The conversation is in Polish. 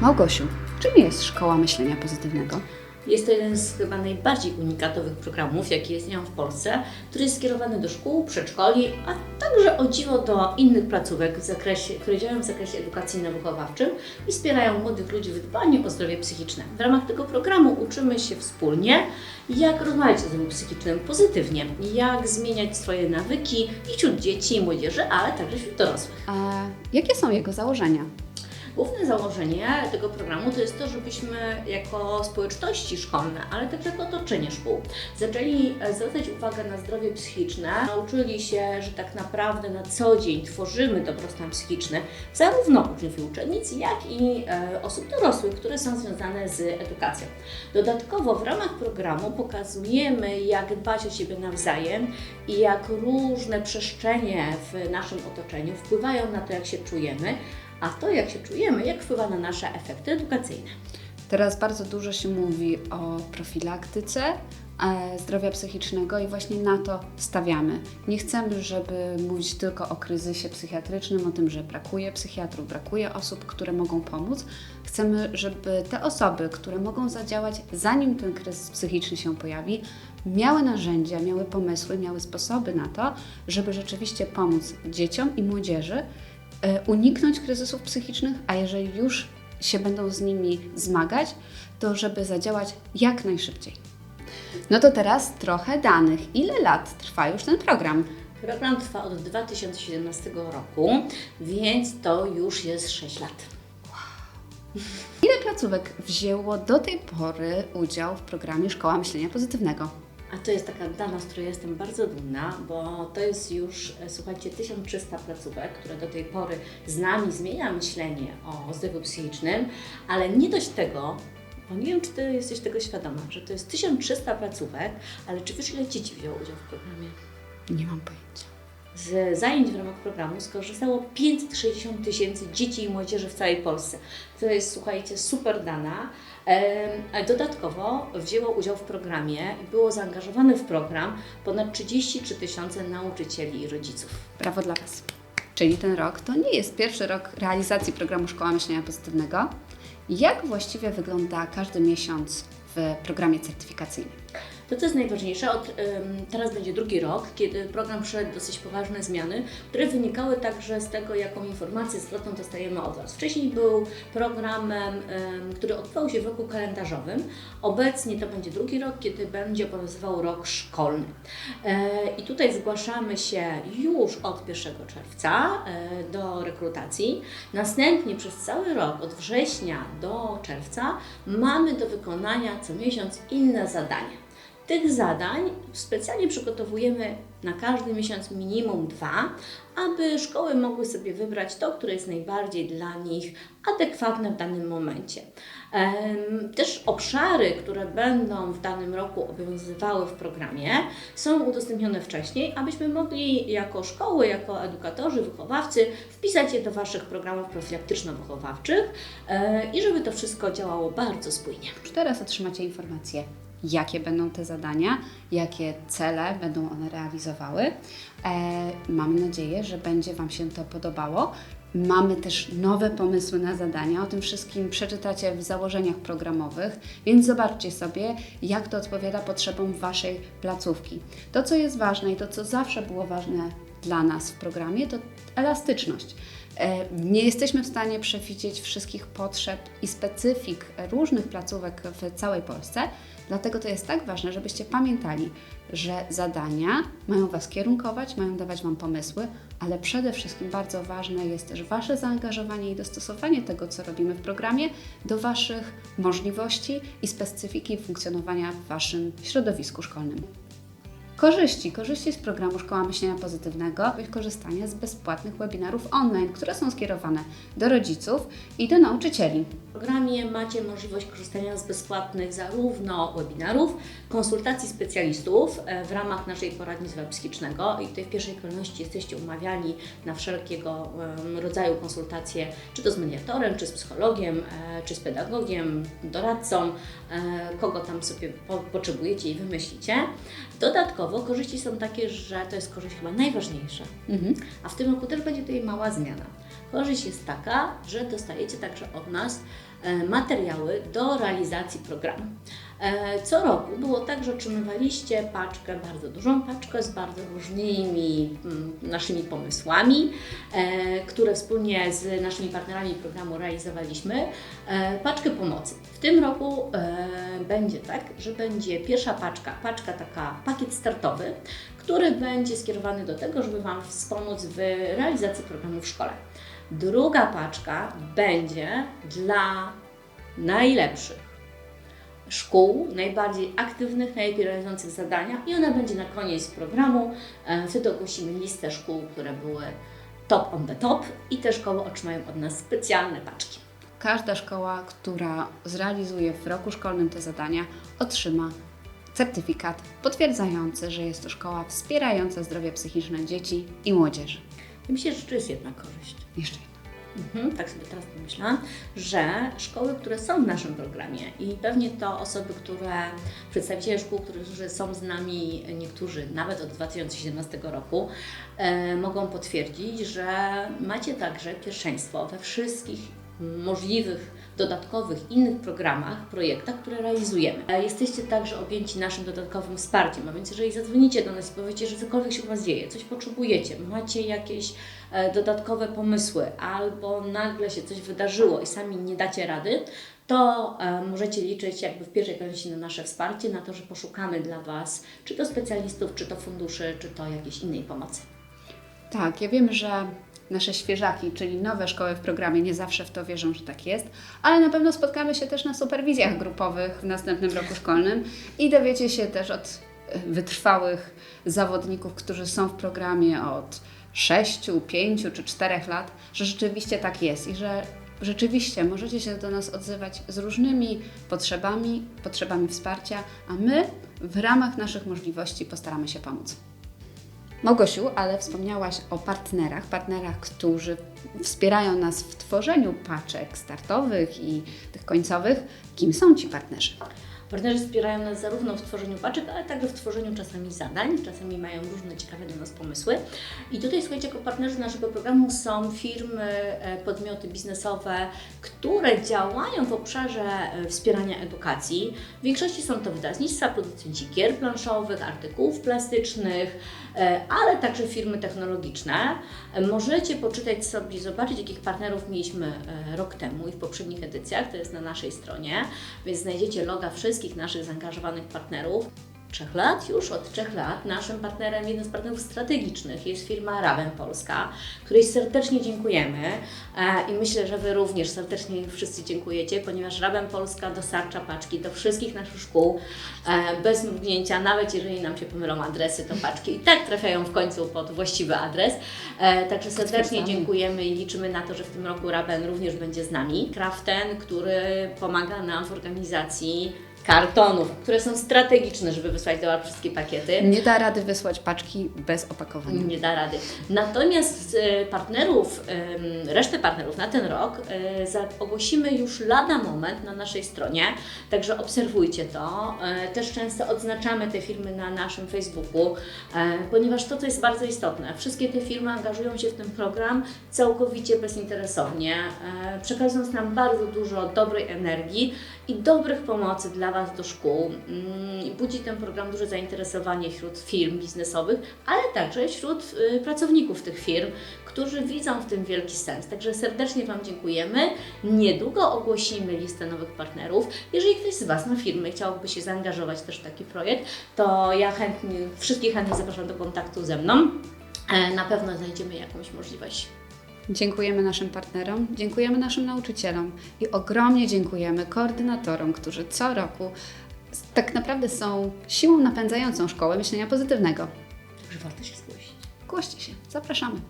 Małgosiu, czym jest Szkoła Myślenia Pozytywnego? Jest to jeden z chyba najbardziej unikatowych programów, jakie istnieją w Polsce, który jest skierowany do szkół, przedszkoli, a także o dziwo do innych placówek, w zakresie, które działają w zakresie edukacyjno-wychowawczym i wspierają młodych ludzi w dbaniu o zdrowie psychiczne. W ramach tego programu uczymy się wspólnie, jak rozmawiać o zdrowiu psychicznym pozytywnie, jak zmieniać swoje nawyki i wśród dzieci i młodzieży, ale także wśród dorosłych. A jakie są jego założenia? Główne założenie tego programu to jest to, żebyśmy jako społeczności szkolne, ale także jako otoczenie szkół, zaczęli e, zwracać uwagę na zdrowie psychiczne, nauczyli się, że tak naprawdę na co dzień tworzymy dobrostan psychiczny zarówno uczniów i uczennic, jak i e, osób dorosłych, które są związane z edukacją. Dodatkowo w ramach programu pokazujemy, jak dbać o siebie nawzajem i jak różne przestrzenie w naszym otoczeniu wpływają na to, jak się czujemy, a to, jak się czujemy, jak wpływa na nasze efekty edukacyjne. Teraz bardzo dużo się mówi o profilaktyce e, zdrowia psychicznego i właśnie na to stawiamy. Nie chcemy, żeby mówić tylko o kryzysie psychiatrycznym, o tym, że brakuje psychiatrów, brakuje osób, które mogą pomóc. Chcemy, żeby te osoby, które mogą zadziałać zanim ten kryzys psychiczny się pojawi, miały narzędzia, miały pomysły, miały sposoby na to, żeby rzeczywiście pomóc dzieciom i młodzieży uniknąć kryzysów psychicznych, a jeżeli już się będą z nimi zmagać, to żeby zadziałać jak najszybciej. No to teraz trochę danych. Ile lat trwa już ten program? Program trwa od 2017 roku, więc to już jest 6 lat. Ile placówek wzięło do tej pory udział w programie Szkoła Myślenia Pozytywnego? A to jest taka dana, z której jestem bardzo dumna, bo to jest już, e, słuchajcie, 1300 placówek, które do tej pory z nami zmienia myślenie o zdrowiu psychicznym, ale nie dość tego, bo nie wiem, czy Ty jesteś tego świadoma, że to jest 1300 placówek, ale czy wiesz, ile dzieci wzięło udział w programie? Nie mam pojęcia. Z zajęć w ramach programu skorzystało 560 tysięcy dzieci i młodzieży w całej Polsce. To jest, słuchajcie, super dana. A Dodatkowo wzięło udział w programie i było zaangażowane w program ponad 33 tysiące nauczycieli i rodziców. Brawo dla Was. Czyli ten rok to nie jest pierwszy rok realizacji programu Szkoła Myślenia Pozytywnego. Jak właściwie wygląda każdy miesiąc w programie certyfikacyjnym? To, co jest najważniejsze, od, teraz będzie drugi rok, kiedy program przeszedł dosyć poważne zmiany, które wynikały także z tego, jaką informację zwrotną dostajemy od Was. Wcześniej był programem, który odbywał się w roku kalendarzowym. Obecnie to będzie drugi rok, kiedy będzie obowiązywał rok szkolny. E, I tutaj zgłaszamy się już od 1 czerwca e, do rekrutacji. Następnie przez cały rok, od września do czerwca, mamy do wykonania co miesiąc inne zadania. Tych zadań specjalnie przygotowujemy na każdy miesiąc minimum dwa, aby szkoły mogły sobie wybrać to, które jest najbardziej dla nich adekwatne w danym momencie. Też obszary, które będą w danym roku obowiązywały w programie, są udostępnione wcześniej, abyśmy mogli jako szkoły, jako edukatorzy, wychowawcy wpisać je do Waszych programów profilaktyczno-wychowawczych e, i żeby to wszystko działało bardzo spójnie. Już teraz otrzymacie informacje, jakie będą te zadania, jakie cele będą one realizowały. E, mamy nadzieję, że będzie Wam się to podobało. Mamy też nowe pomysły na zadania. O tym wszystkim przeczytacie w założeniach programowych, więc zobaczcie sobie, jak to odpowiada potrzebom Waszej placówki. To, co jest ważne i to, co zawsze było ważne dla nas w programie, to elastyczność. E, Nie jesteśmy w stanie przewidzieć wszystkich potrzeb i specyfik różnych placówek w całej Polsce, dlatego to jest tak ważne, żebyście pamiętali, że zadania mają Was kierunkować, mają dawać Wam pomysły, ale przede wszystkim bardzo ważne jest też Wasze zaangażowanie i dostosowanie tego, co robimy w programie, do Waszych możliwości i specyfiki funkcjonowania w Waszym środowisku szkolnym. Korzyści. Korzyści z programu Szkoła Myślenia Pozytywnego, korzystanie z bezpłatnych webinarów online, które są skierowane do rodziców i do nauczycieli. W programie macie możliwość korzystania z bezpłatnych zarówno webinarów, konsultacji specjalistów e, w ramach naszej poradni zdrowia psychicznego i tutaj w pierwszej kolejności jesteście umawiani na wszelkiego rodzaju konsultacje, czy to z mediatorem, czy z psychologiem, e, czy z pedagogiem, doradcą, e, kogo tam sobie po, potrzebujecie i wymyślicie. Dodatkowo korzyści są takie, że to jest korzyść chyba najważniejsza, Mhm. a w tym roku też będzie tutaj mała zmiana. Korzyść jest taka, że dostajecie także od nas e, materiały do realizacji programu. E, Co roku było tak, że otrzymywaliście paczkę, bardzo dużą paczkę z bardzo różnymi mm, naszymi pomysłami, e, które wspólnie z naszymi partnerami programu realizowaliśmy. E, Paczkę pomocy. W tym roku będzie tak, że będzie pierwsza paczka, paczka taka, pakiet startowy, który będzie skierowany do tego, żeby Wam wspomóc w realizacji programu w szkole. Druga paczka będzie dla najlepszych szkół, najbardziej aktywnych, najlepiej realizujących zadania i ona będzie na koniec programu. E, Wtedy ogłosimy listę szkół, które były top on the top i te szkoły otrzymają od nas specjalne paczki. Każda szkoła, która zrealizuje w roku szkolnym te zadania, otrzyma certyfikat potwierdzający, że jest to szkoła wspierająca zdrowie psychiczne dzieci i młodzieży. Myślę, że to jest jedna korzyść. Jeszcze jedno. Mhm, tak sobie teraz pomyślałam, że szkoły, które są w naszym programie i pewnie to osoby, które, przedstawiciele szkół, którzy są z nami, niektórzy nawet od 2017 roku, e, mogą potwierdzić, że macie także pierwszeństwo we wszystkich możliwych dodatkowych innych programach, projektach, które realizujemy. E, Jesteście także objęci naszym dodatkowym wsparciem, a więc jeżeli zadzwonicie do nas i powiecie, że cokolwiek się u Was dzieje, coś potrzebujecie, macie jakieś e, dodatkowe pomysły albo nagle się coś wydarzyło i sami nie dacie rady, to e, możecie liczyć jakby w pierwszej kolejności na nasze wsparcie, na to, że poszukamy dla Was czy to specjalistów, czy to funduszy, czy to jakiejś innej pomocy. Tak, ja wiem, że nasze świeżaki, czyli nowe szkoły w programie, nie zawsze w to wierzą, że tak jest, ale na pewno spotkamy się też na superwizjach grupowych w następnym roku szkolnym i dowiecie się też od e, wytrwałych zawodników, którzy są w programie od 6, 5 czy 4 lat, że rzeczywiście tak jest i że rzeczywiście możecie się do nas odzywać z różnymi potrzebami, potrzebami wsparcia, a my w ramach naszych możliwości postaramy się pomóc. Małgosiu, ale wspomniałaś o partnerach, partnerach, którzy wspierają nas w tworzeniu paczek startowych i tych końcowych. Kim są ci partnerzy? Partnerzy wspierają nas zarówno w tworzeniu paczek, ale także w tworzeniu czasami zadań, czasami mają różne ciekawe dla nas pomysły. I tutaj słuchajcie, jako partnerzy naszego programu są firmy, e, podmioty biznesowe, które działają w obszarze e, wspierania edukacji. W większości są to wydawnictwa, producenci gier planszowych, artykułów plastycznych, e, ale także firmy technologiczne. Możecie poczytać sobie, zobaczyć, jakich partnerów mieliśmy rok temu i w poprzednich edycjach, to jest na naszej stronie, więc znajdziecie loga wszystkich naszych zaangażowanych partnerów. Trzech lat, już od trzech lat naszym partnerem, jednym z partnerów strategicznych jest firma Raven Polska, której serdecznie dziękujemy e, i myślę, że Wy również serdecznie wszyscy dziękujecie, ponieważ Raven Polska dostarcza paczki do wszystkich naszych szkół e, bez mrugnięcia, nawet jeżeli nam się pomylą adresy, to paczki i tak trafiają w końcu pod właściwy adres. E, Także serdecznie dziękujemy i liczymy na to, że w tym roku Raven również będzie z nami. Kraften, który pomaga nam w organizacji kartonów, które są strategiczne, żeby wysłać do wszystkie pakiety. Nie da rady wysłać paczki bez opakowania. Nie da rady. Natomiast e, partnerów, resztę partnerów na ten rok za- ogłosimy już lada moment na naszej stronie, także obserwujcie to. E, Też często odznaczamy te firmy na naszym Facebooku, ponieważ to, co jest bardzo istotne, wszystkie te firmy angażują się w ten program całkowicie bezinteresownie, przekazując nam bardzo dużo dobrej energii i dobrych pomocy dla Was do szkół. Mm, Budzi ten program duże zainteresowanie wśród firm biznesowych, ale także wśród y, pracowników tych firm, którzy widzą w tym wielki sens. Także serdecznie Wam dziękujemy. Niedługo ogłosimy listę nowych partnerów. Jeżeli ktoś z Was ma firmy, chciałby się zaangażować też w taki projekt, to ja chętnie, wszystkich chętnie zapraszam do kontaktu ze mną. E, Na pewno znajdziemy jakąś możliwość. Dziękujemy naszym partnerom, dziękujemy naszym nauczycielom i ogromnie dziękujemy koordynatorom, którzy co roku tak naprawdę są siłą napędzającą szkołę myślenia pozytywnego. Że warto się zgłosić. Głoście się, zapraszamy.